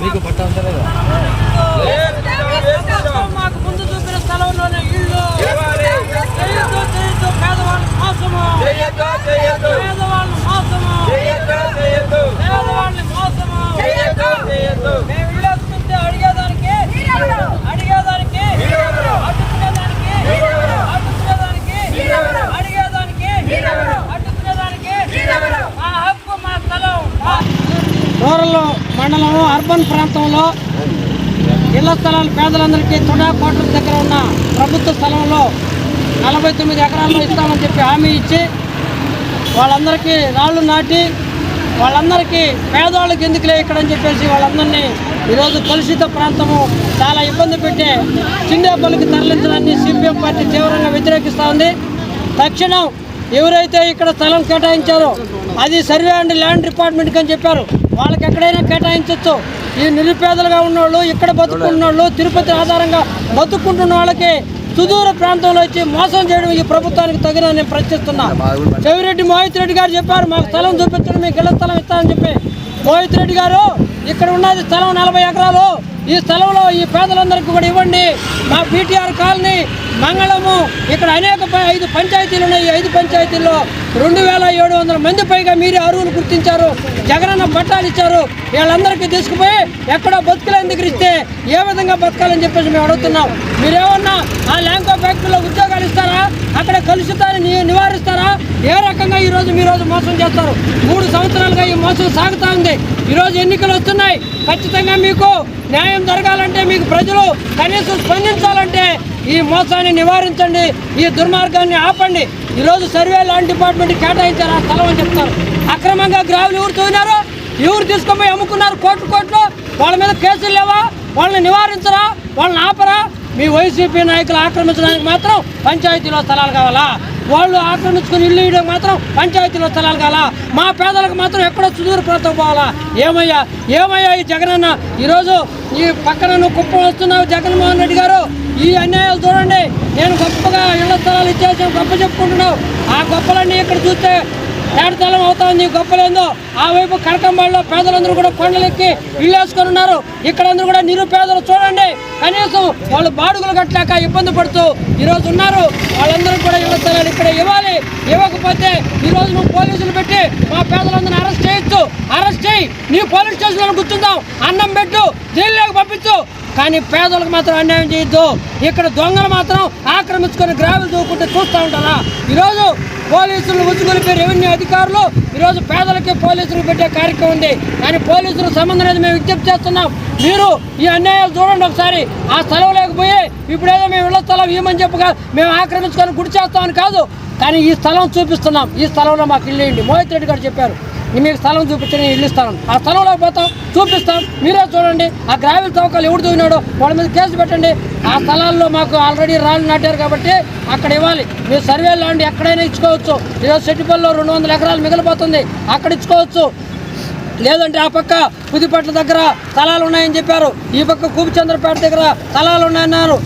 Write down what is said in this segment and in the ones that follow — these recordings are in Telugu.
మీకు పట్ట ఉందా లేదా మాకు ముందు చూపిన స్థలంలోనే ఇల్లు చేయొద్దు చేయొద్దు పేదవాళ్ళ మోసము పేదవాళ్ళ మోసము పేదవాళ్ళని మోసము మేము ఇల్లు వస్తుంటే అడిగేదానికి అడిగేదానికి అడ్డుకునేదానికి అడ్డుకునేదానికి అడిగేదానికి అడ్డుకునేదానికి మా హక్కు మా స్థలం మా- రూరల్ మండలం అర్బన్ ప్రాంతంలో ఇళ్ళ స్థలాలు పేదలందరికీ తుడా కోట్ల దగ్గర ఉన్న ప్రభుత్వ స్థలంలో నలభై తొమ్మిది ఎకరాల్లో ఇస్తామని చెప్పి హామీ ఇచ్చి వాళ్ళందరికీ రాళ్ళు నాటి వాళ్ళందరికీ పేదవాళ్ళకి ఎందుకులే ఇక్కడ అని చెప్పేసి వాళ్ళందరినీ ఈరోజు కలుషిత ప్రాంతము చాలా ఇబ్బంది పెట్టే చిండేపల్లికి తరలించడాన్ని సిపిఎం పార్టీ తీవ్రంగా వ్యతిరేకిస్తూ ఉంది. తక్షణం ఎవరైతే ఇక్కడ స్థలం కేటాయించారో అది సర్వే అండ్ ల్యాండ్ డిపార్ట్మెంట్కి అని చెప్పారు. వాళ్ళకి ఎక్కడైనా కేటాయించవచ్చు ఈ నిరుపేదలుగా ఉన్నోళ్ళు ఇక్కడ బతుకున్న వాళ్ళు తిరుపతి ఆధారంగా బతుకుంటున్న వాళ్ళకి సుదూర ప్రాంతంలో వచ్చి మోసం చేయడం ఈ ప్రభుత్వానికి తగిన నేను ప్రశ్నిస్తున్నా. చెవిరెడ్డి మోహిత్ రెడ్డి గారు చెప్పారు మాకు స్థలం చూపించడం మీకు ఇళ్ళ స్థలం ఇస్తానని చెప్పి. మోహిత్ రెడ్డి గారు ఇక్కడ ఉన్నది స్థలం నలభై ఎకరాలు. ఈ స్థలంలో ఈ పేదలందరికీ కూడా ఇవ్వండి. మా పీటీఆర్ కాలనీ మంగళము. ఇక్కడ అనేక ప- ఐదు పంచాయతీలు ఉన్నాయి. ఈ ఐదు పంచాయతీల్లో రెండు వేల ఏడు వందల మంది పైగా మీరే అరువులు గుర్తించారు. జగనన్న పట్టాలు ఇచ్చారు. వీళ్ళందరికీ తీసుకుపోయి ఎక్కడో బతుకులేని దగ్గర ఇస్తే ఏ విధంగా బతకాలని చెప్పేసి మేము అడుగుతున్నాం. మీరేమన్నా ఆ ల్యాంకో ఫ్యాక్టరీలో ఉద్యోగాలు ఇస్తారా? అక్కడ కలుషితాన్ని నివారిస్తారా? ఏ రకంగా ఈరోజు మీరోజు మోసం చేస్తారు? మూడు సంవత్సరాలుగా ఈ మోసం సాగుతూ ఉంది. ఈరోజు ఎన్నికలు వస్తున్నాయి. ఖచ్చితంగా మీకు న్యాయం జరగాలంటే మీకు ప్రజలు కనీసం స్పందించాలంటే ఈ మోసాన్ని నివారించండి ఈ దుర్మార్గాన్ని ఆపండి. ఈరోజు సర్వే ల్యాండ్ డిపార్ట్మెంట్ కేటాయించారు ఆ స్థలం అని చెప్తారు. అక్రమంగా గ్రావులు ఎవరు చూసినారు ఎవరు తీసుకొని అమ్ముకున్నారు కోట్లు కోట్లు. వాళ్ళ మీద కేసులు లేవా? వాళ్ళని నివారించరా? వాళ్ళని ఆపరా? మీ వైసీపీ నాయకులు ఆక్రమించడానికి మాత్రం పంచాయతీలో స్థలాలు కావాలా? వాళ్ళు ఆక్రమించుకుని ఇల్లు ఇవ్వడం మాత్రం పంచాయతీలో స్థలాలు కావాలా? మా పేదలకు మాత్రం ఎక్కడో సుదూర ప్రాంతం పోవాలా? ఏమయ్యా? ఏమయ్యా ఈ జగనన్న? ఈరోజు ఈ పక్కన నువ్వు కుప్పం వస్తున్నావు జగన్మోహన్ రెడ్డి గారు. ఈ అన్యాయాలు చూడండి. నేను గొప్పగా ఇళ్ళ స్థలాలు ఇచ్చేసి గొప్ప చెప్పుకుంటున్నావు. ఆ గొప్పలన్నీ ఇక్కడ చూస్తే ఏడతలం అవుతా ఉంది గొప్పలేందో? ఆ వైపు కడకంబాళ్ళలో పేదలందరూ కూడా కొండలెక్కి ఇల్లు వేసుకొని ఉన్నారు. ఇక్కడ అందరూ కూడా నిరుపేదలు చూడండి. కనీసం వాళ్ళు బాడుగులు కట్టలేక ఇబ్బంది పడుతూ ఈరోజు ఉన్నారు. వాళ్ళందరూ కూడా ఇళ్ళ స్థలాలు ఇక్కడ ఇవ్వాలి. ఇవ్వకపోతే ఈరోజు నువ్వు పోలీసులు పెట్టి మా పేదలందరిని అరెస్ట్ చేయొచ్చు. అరెస్ట్ చేయి. నీ పోలీస్ స్టేషన్లో గుర్తుందాం అన్నం పెట్టు. జైల్లోకి పంపించు. కానీ పేదలకు మాత్రం అన్యాయం చేయొద్దు. ఇక్కడ దొంగలు మాత్రం ఆక్రమించుకొని గ్రావెల్ దూకుంటే చూస్తూ ఉంటారా ఈరోజు పోలీసులు ఉంచుకొని రెవెన్యూ అధికారులు ఈరోజు పేదలకి పోలీసులు పెట్టే కార్యక్రమం ఉంది. కానీ పోలీసులు సంబంధం లేదు మేము విజ్ఞప్తి చేస్తున్నాం. మీరు ఈ అన్యాయాలు చూడండి ఒకసారి. ఆ స్థలం లేకపోయి ఇప్పుడేదో మేము ఇళ్ళ స్థలం ఏమని చెప్పగా మేము ఆక్రమించుకొని గుడి చేస్తామని కాదు. కానీ ఈ స్థలం చూపిస్తున్నాం. ఈ స్థలంలో మాకు ఇల్లుయండి మోహిత్ రెడ్డి గారు చెప్పారు. మీకు స్థలం చూపించి నేను ఇల్లు ఇస్తాను. ఆ స్థలంలో పోతాం చూపిస్తాం. మీరే చూడండి ఆ గ్రావెల్ తవ్వకాలు ఎవడు తూగినాడో వాళ్ళ మీద కేసు పెట్టండి. ఆ స్థలాల్లో మాకు ఆల్రెడీ రాళ్ళు నాటారు కాబట్టి అక్కడ ఇవ్వాలి. మీరు సర్వే లాంటి ఎక్కడైనా ఇచ్చుకోవచ్చు. ఈరోజు సెట్టిపల్లిలో రెండు వందల ఎకరాలు మిగిలిపోతుంది. అక్కడ ఇచ్చుకోవచ్చు. లేదంటే ఆ పక్క పుదిపట్ల దగ్గర స్థలాలు ఉన్నాయని చెప్పారు. ఈ పక్క కూపిచంద్రపేట దగ్గర స్థలాలు ఉన్నాయన్నారు.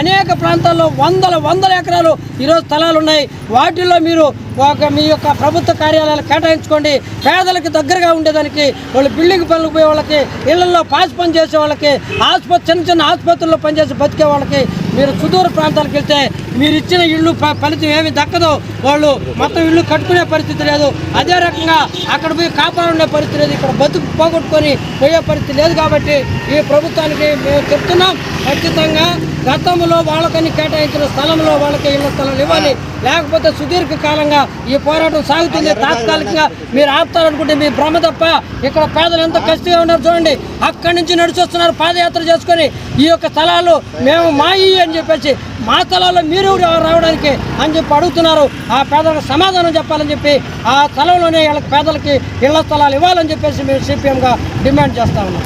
అనేక ప్రాంతాల్లో వందల వందల ఎకరాలు ఈరోజు స్థలాలు ఉన్నాయి. వాటిల్లో మీరు ఒక మీ యొక్క ప్రభుత్వ కార్యాలయాలు కేటాయించుకోండి. పేదలకు దగ్గరగా ఉండేదానికి వాళ్ళు బిల్డింగ్ పనులకు పోయే వాళ్ళకి ఇళ్ళలో పాస్ పని చేసే వాళ్ళకి ఆసుపత్రి చిన్న చిన్న ఆసుపత్రుల్లో పనిచేసి బతికే వాళ్ళకి మీరు సుదూర ప్రాంతాలకు వెళ్తే మీరు ఇచ్చిన ఇల్లు ఫలితం ఏమి దక్కదు. వాళ్ళు మొత్తం ఇల్లు కట్టుకునే పరిస్థితి లేదు. అదే రకంగా అక్కడ పోయి కాపాడుండే పరిస్థితి లేదు. ఇక్కడ బతుకు పోగొట్టుకొని పోయే పరిస్థితి లేదు కాబట్టి ఈ ప్రభుత్వానికి మేము చెప్తున్నాం. ఖచ్చితంగా గతంలో వాళ్ళకని కేటాయించిన స్థలంలో వాళ్ళకి ఇళ్ళ స్థలాలు ఇవ్వాలి. లేకపోతే సుదీర్ఘ కాలంగా ఈ పోరాటం సాగుతుంది. తాత్కాలికంగా మీరు ఆపుతారనుకుంటే మీ భ్రమ తప్ప ఇక్కడ పేదలు ఎంత కష్టంగా ఉన్నారు చూడండి. అక్కడి నుంచి నడిచి వస్తున్నారు పాదయాత్ర చేసుకొని ఈ యొక్క స్థలాలు మేము మాయి అని చెప్పేసి మా స్థలాల్లో మీరు రావడానికి అని చెప్పి అడుగుతున్నారు. ఆ పేదలకు సమాధానం చెప్పాలని చెప్పి ఆ స్థలంలోనే వీళ్ళకి పేదలకి ఇళ్ళ స్థలాలు ఇవ్వాలని చెప్పేసి మేము సిపిఎంగా డిమాండ్ చేస్తా ఉన్నాం.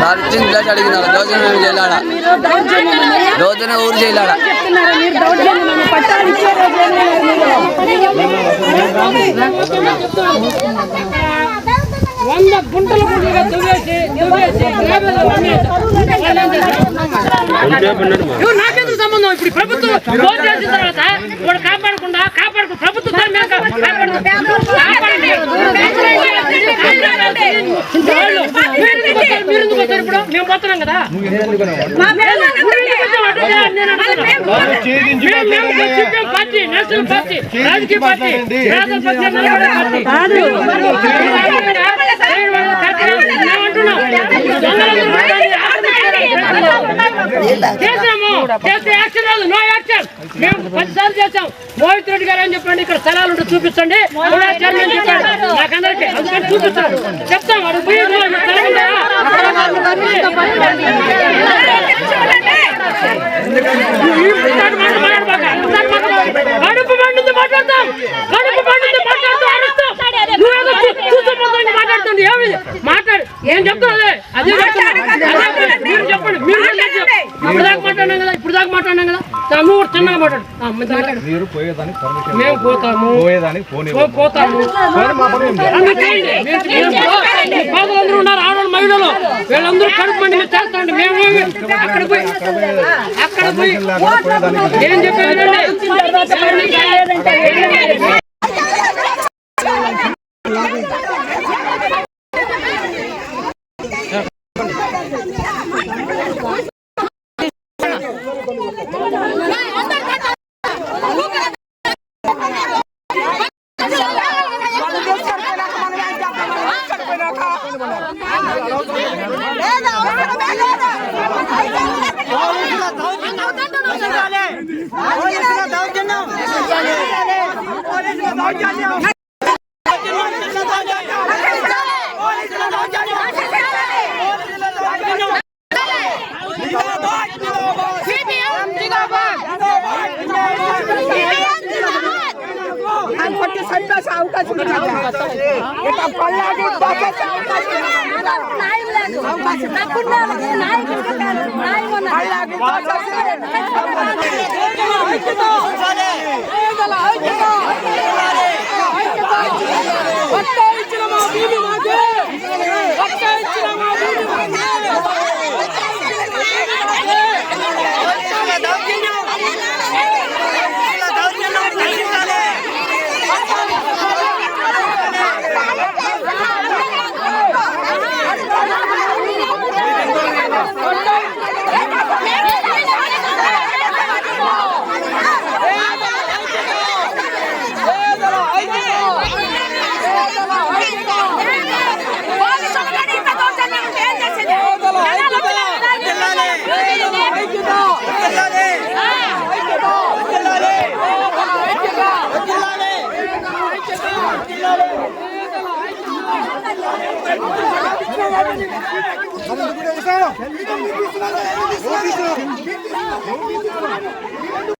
సార్ ఇచ్చింది గ్లాస్ అడిగిన దోజన మేము ఊరు చేయాల వంద గుంటలు గుంటలుగా దువ్వేసి సంబంధం ఇప్పుడు ప్రభుత్వం చేసిన తర్వాత వాడు కాపాడకుండా కాపాడుకు ప్రభుత్వం దొంగలందరూ పట్టాలి, చేసాము చేస్తే యాక్షన్ రాదు నో యాక్షన్ మేము పదిసార్లు చేసాం మోహిత్ రెడ్డి గారు ఏం చెప్పండి ఇక్కడ స్థలాలు చూపించండి కూడా చైర్మన్ చెప్పాడు నాకందరికి అందుకని చూపిస్తాడు చెప్తాం వాడు పోయి "ఇదిగో ఈ స్థలం ఉందా?" ఇంతటి మాట మాట్లాడబాక, ఇంతటి మాట మాట్లాడబాక. కడుపు మండింది మాట్లాడతాం. కడుపు మండింది మాట్లాడతాం అరుస్తాం. నువ్వేదో చూ- చూసుకోపోతుంది మాట్లాడుతుంది. ఏమి? మాట్లాడు. ఏం చెప్తావు అదే చెప్తున్నా. అదే మీరు చెప్పండి. మీరు చెప్పండి. ఇప్పుడు దాకా మాట్లాడినాం కదా ఇప్పుడు దాకా మాట్లాడినాం కదా. నువ్వు చిన్నగా మాట్లాడు. మీరు పోయేదానికి పర్మిషన్ మేము పోతాము. పోయేదానికి ఫోన్ పోతాము. పేదలందరూ ఉన్నారు ఆడవాళ్ళు మహిళలు. వీళ్ళందరూ కడుపు మండి మీరు చేస్తాండి. మేము అక్కడ పోయి. అక్కడ పోయి. ఏం చెప్పారండి আমাকে সন্ন্যাস অবকাশ এটা কল্যাণের বাতাস অবকাশ ఎందుకు